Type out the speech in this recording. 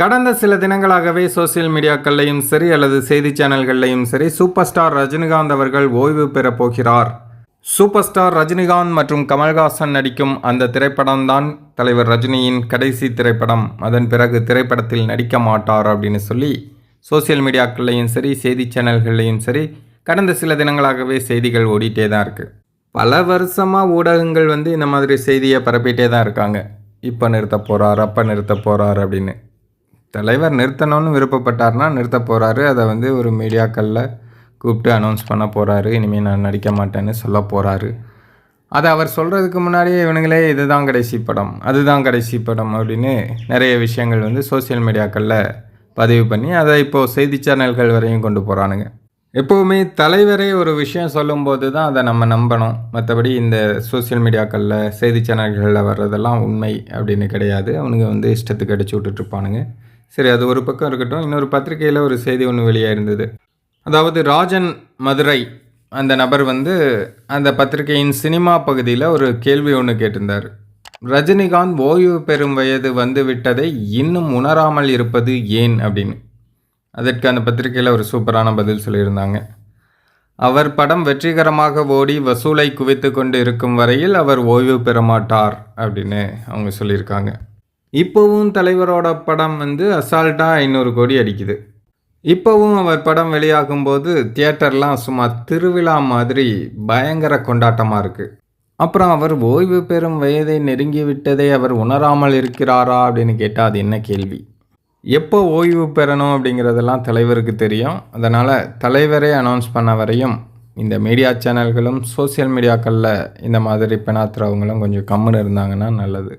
கடந்த சில தினங்களாகவே சோசியல் மீடியாக்கள்லையும் சரி அல்லது செய்தி சேனல்கள்லையும் சரி சூப்பர் ஸ்டார் ரஜினிகாந்த் அவர்கள் ஓய்வு பெறப் போகிறார். சூப்பர் ஸ்டார் ரஜினிகாந்த் மற்றும் கமல்ஹாசன் நடிக்கும் அந்த திரைப்படம்தான் தலைவர் ரஜினியின் கடைசி திரைப்படம். அதன் பிறகு திரைப்படத்தில் நடிக்க மாட்டார் அப்படின்னு சொல்லி சோசியல் மீடியாக்கள்லையும் சரி செய்தி சேனல்கள்லையும் சரி கடந்த சில தினங்களாகவே செய்திகள் ஓடிட்டே தான் இருக்குது பல வருஷமாக ஊடகங்கள் வந்து இந்த மாதிரி செய்தியை பரப்பிட்டே தான் இருக்காங்க. இப்போ நிறுத்த போகிறார் அப்போ நிறுத்த போகிறார் அப்படின்னு. தலைவர் நிறுத்தணும்னு விருப்பப்பட்டார்னா நிறுத்த போகிறாரு அதை வந்து ஒரு மீடியாக்களில் கூப்பிட்டு அனௌன்ஸ் பண்ண போகிறாரு இனிமேல் நான் நடிக்க மாட்டேன்னு சொல்ல போகிறாரு அதை அவர் சொல்கிறதுக்கு முன்னாடியே இவனுங்களே இதுதான் கடைசி படம் அதுதான் கடைசி படம் அப்படின்னு நிறைய விஷயங்கள் வந்து சோஷியல் மீடியாக்களில் பதிவு பண்ணி அதை இப்போது செய்தி சேனல்கள் வரையும் கொண்டு போகிறானுங்க எப்போவுமே தலைவரே ஒரு விஷயம் சொல்லும்போது தான் அதை நம்ம நம்பணும். மற்றபடி இந்த சோஷியல் மீடியாக்களில் செய்தி சேனல்களில் வர்றதெல்லாம் உண்மை அப்படின்னு கிடையாது. அவனுங்க வந்து இஷ்டத்துக்கு அடிச்சு விட்டுட்ருப்பானுங்க சரி அது ஒரு பக்கம் இருக்கட்டும். இன்னொரு பத்திரிகையில் ஒரு செய்தி ஒன்று வெளியாக இருந்தது அதாவது ராஜன் மதுரை அந்த நபர் வந்து அந்த பத்திரிகையின் சினிமா பகுதியில் ஒரு கேள்வி ஒன்று கேட்டிருந்தார். ரஜினிகாந்த் ஓய்வு பெறும் வயது வந்து விட்டதை இன்னும் உணராமல் இருப்பது ஏன் அப்படின்னு. அதற்கு அந்த பத்திரிகையில் ஒரு சூப்பரான பதில் சொல்லியிருந்தாங்க. அவர் படம் வெற்றிகரமாக ஓடி வசூலை குவித்து கொண்டு இருக்கும் வரையில் அவர் ஓய்வு பெற மாட்டார் அப்படின்னு அவங்க சொல்லியிருக்காங்க. இப்போவும் தலைவரோட படம் வந்து அசால்ட்டாக ஐநூறு கோடி அடிக்குது. இப்போவும் அவர் படம் வெளியாகும்போது தியேட்டர்லாம் சும்மா திருவிழா மாதிரி பயங்கர கொண்டாட்டமாக இருக்குது அப்புறம் அவர் ஓய்வு பெறும் வயதை நெருங்கி விட்டதை அவர் உணராமல் இருக்கிறாரா அப்படின்னு கேட்டால் அது என்ன கேள்வி? எப்போ ஓய்வு பெறணும் அப்படிங்கிறதெல்லாம் தலைவருக்கு தெரியும். அதனால் தலைவரே அனௌன்ஸ் பண்ண வரையும் இந்த மீடியா சேனல்களும் சோஷியல் மீடியாக்களில் இந்த மாதிரி பெணாத்துறவங்களும் கொஞ்சம் கம்முன்னு இருந்தாங்கன்னா நல்லது.